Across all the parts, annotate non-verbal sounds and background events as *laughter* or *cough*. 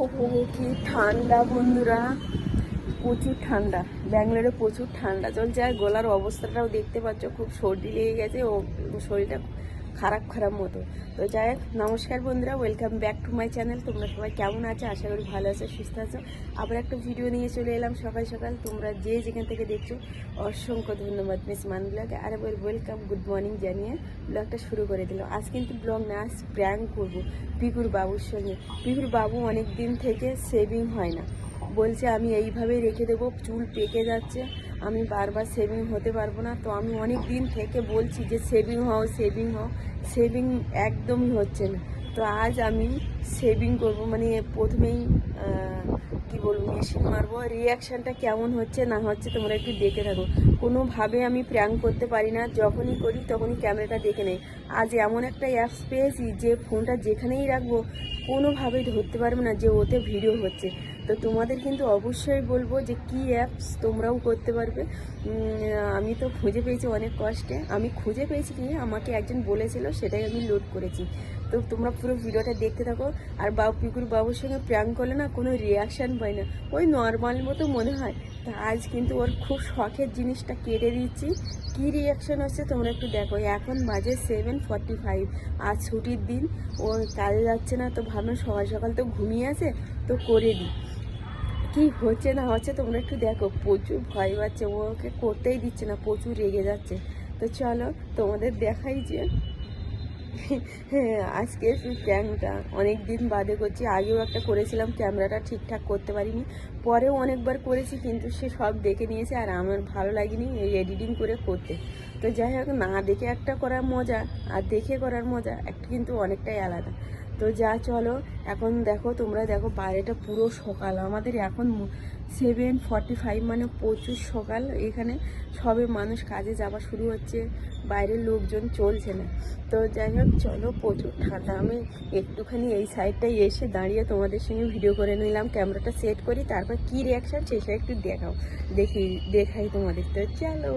কি ঠান্ডা, বন্ধুরা। প্রচুর ঠান্ডা। ব্যাঙ্গালোরে প্রচুর ঠান্ডা। চলছে, আর গলার অবস্থাটাও দেখতে পাচ্ছ, খুব সর্দি লেগে গেছে, ও শরীরটা খারাপ খারাপ মতো। তো যাই হোক, নমস্কার বন্ধুরা welcome back to my channel তোমরা সবাই কেমন আছো? আশা করি ভালো আছো, সুস্থ আছো। আবার একটা ভিডিও নিয়ে চলে এলাম সকাল সকাল। তোমরা যে যেখান থেকে দেখছ, অসংখ্য ধন্যবাদ মিস মান ব্লগে আর একবার ওয়েলকাম গুড মর্নিং জানিয়ে ব্লগটা শুরু করে দিলাম আজ কিন্তু ব্লগ না, আজ প্র্যাঙ্ক করব পিকুর বাবুর সঙ্গে। পিকুর বাবু অনেক দিন থেকে সেভিং হয় না। বলছে, আমি এইভাবেই রেখে দেবো, চুল পেকে যাচ্ছে। আমি বারবার সেভিং হতে পারব না। তো আমি অনেক দিন থেকে বলছি যে সেভিং হও সেভিং হও। সেভিং একদমই হচ্ছে না। তো আজ আমি সেভিং করব। মানে প্রথমেই কি বলব মেশিন মারবো। রিয়াকশানটা কেমন হচ্ছে না হচ্ছে তোমরা একটু দেখে থাকো। কোনোভাবে আমি প্র্যাঙ্ক করতে পারি না। যখনই করি তখনই ক্যামেরাটা দেখে নেই। আজ এমন একটা অ্যাপস পেয়েছি যে ফোনটা যেখানেই রাখব, কোনোভাবেই ধরতে পারবে না যে ওতে ভিডিও হচ্ছে। তো তোমাদের কিন্তু অবশ্যই বলব যে কি অ্যাপস তোমরাও করতে পারবে। আমি তো খুঁজে পেয়েছি অনেক কষ্টে। আমি খুঁজে পেয়েছি কি আমাকে একজন বলেছিল, সেটাই আমি লোড করেছি। তো তোমরা পুরো ভিডিওটা দেখতে থাকো। আর বাবু, পিকুর বাবুর সঙ্গে প্র্যাঙ্ক করলে না কোনো রিয়াকশান পাই না। ওই নর্মাল মতো মনে হয়। তা আজ কিন্তু ওর খুব শখের জিনিসটা কেটে দিচ্ছি। কী রিয়াকশান হচ্ছে তোমরা একটু দেখো। এখন বাজে সেভেন ফর্টি ফাইভ আজ ছুটির দিন। ও কাজে যাচ্ছে না তো ভাবলাম সকাল সকাল তো ঘুমিয়ে আছে, তো করে দিই। কি হচ্ছে না হচ্ছে তোমরা একটু দেখো। প্রচুর ভয় পাচ্ছে। ওকে করতেই দিচ্ছে না, প্রচুর রেগে যাচ্ছে। তো চলো তোমাদের দেখাই যে *laughs* আজকে প্যাংটা অনেক দিন বাদে করছি, আগেও একটা করেছিলাম, ক্যামেরাটা ঠিকঠাক করতে পারিনি। পরেও অনেকবার করেছি, কিন্তু সে সব দেখে নিয়েছে আর আমার ভালো লাগেনি এই এডিটিং করে করতে। তো যাই হোক, না দেখে একটা করার মজা আর দেখে করার মজা, একটা কিন্তু অনেকটাই আলাদা। তো যা চলো, এখন দেখো, তোমরা দেখো বাইরেটা পুরো সকাল। আমাদের এখন সেভেন ফর্টি ফাইভ মানে প্রচুর সকাল। এখানে সবে মানুষ কাজে যাওয়া শুরু হচ্ছে, বাইরের লোকজন চলছে না। তো যাই হোক, চলো প্রচুর ঠান্ডা। আমি একটুখানি এই সাইডটাই এসে দাঁড়িয়ে তোমাদের সঙ্গে ভিডিও করে নিলাম ক্যামেরাটা সেট করি, তারপর কী রিয়াকশান সেটা একটু দেখাও। দেখি, দেখাই তোমাদের। তো চলো।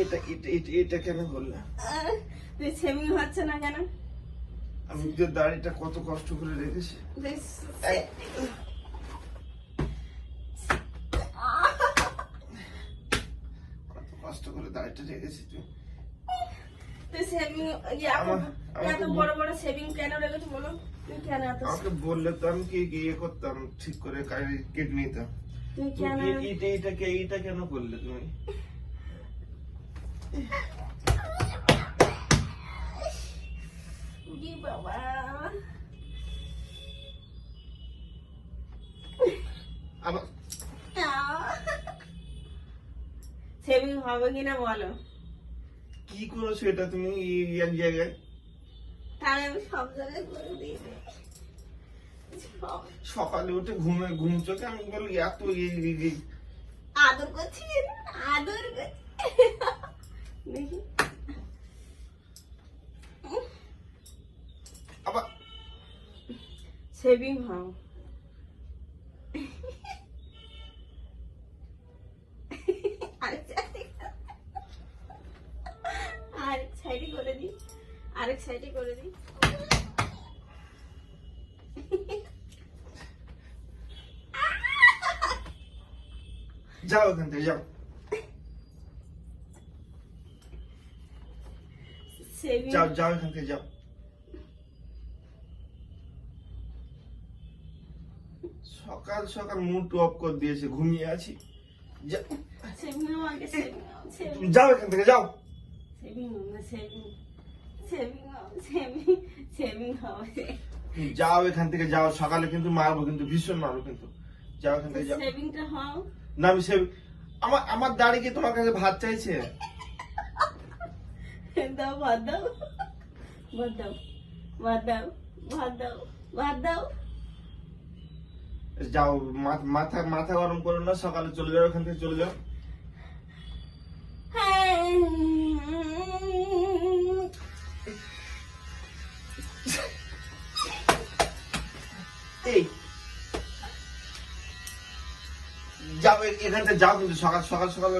এটা এটা এটা এটা কেন বললাম তুই সেভিং হচ্ছে না কেন? আমি যে দাড়িটা কত কষ্ট করে রেখেছি। বলো। এত আমাকে বললে তো আমি কি ইয়ে করতাম ঠিক করে কেটে নিতাম। তুমি কেন এ- এটা এটাকে এইটা কেন করলে তুমি? বাবা? সেভিং হবে কিনা বলো। কি করেছ এটা তুমি এক জায়গায়? তাহলে আমি সব জায়গায় করে দিই। সকালে উঠে ঘুমে ঘুম চোখে আমি বলি এত এই আদর করছি আদর করছি। দেখি। আবার সেভিং হও। সাইডে করে দিই যাও ওখান থেকে যাও। যাও যাও এখান থেকে যাও। সকাল সকাল মুড অফ করে দিয়েছে ঘুমিয়ে আছি। যাও এখান থেকে যাও। যাও এখান থেকে যাও। সকালে কিন্তু মারবো কিন্তু ভীষণ মারবো কিন্তু। যাও এখান থেকে যাও। না আমি সে আমার আমার দাড়ি কি তোমার কাছে ভাত চাইছে? দাও ভাত দাও। ভাত দাও ভাত দাও ভাত দাও ভাত দাও। যাও মাথা মাথা গরম করো না সকালে চলে যাও এখান থেকে চলে যাও। এই যাও এখান থেকে যাও কিন্তু সকাল সকাল সকাল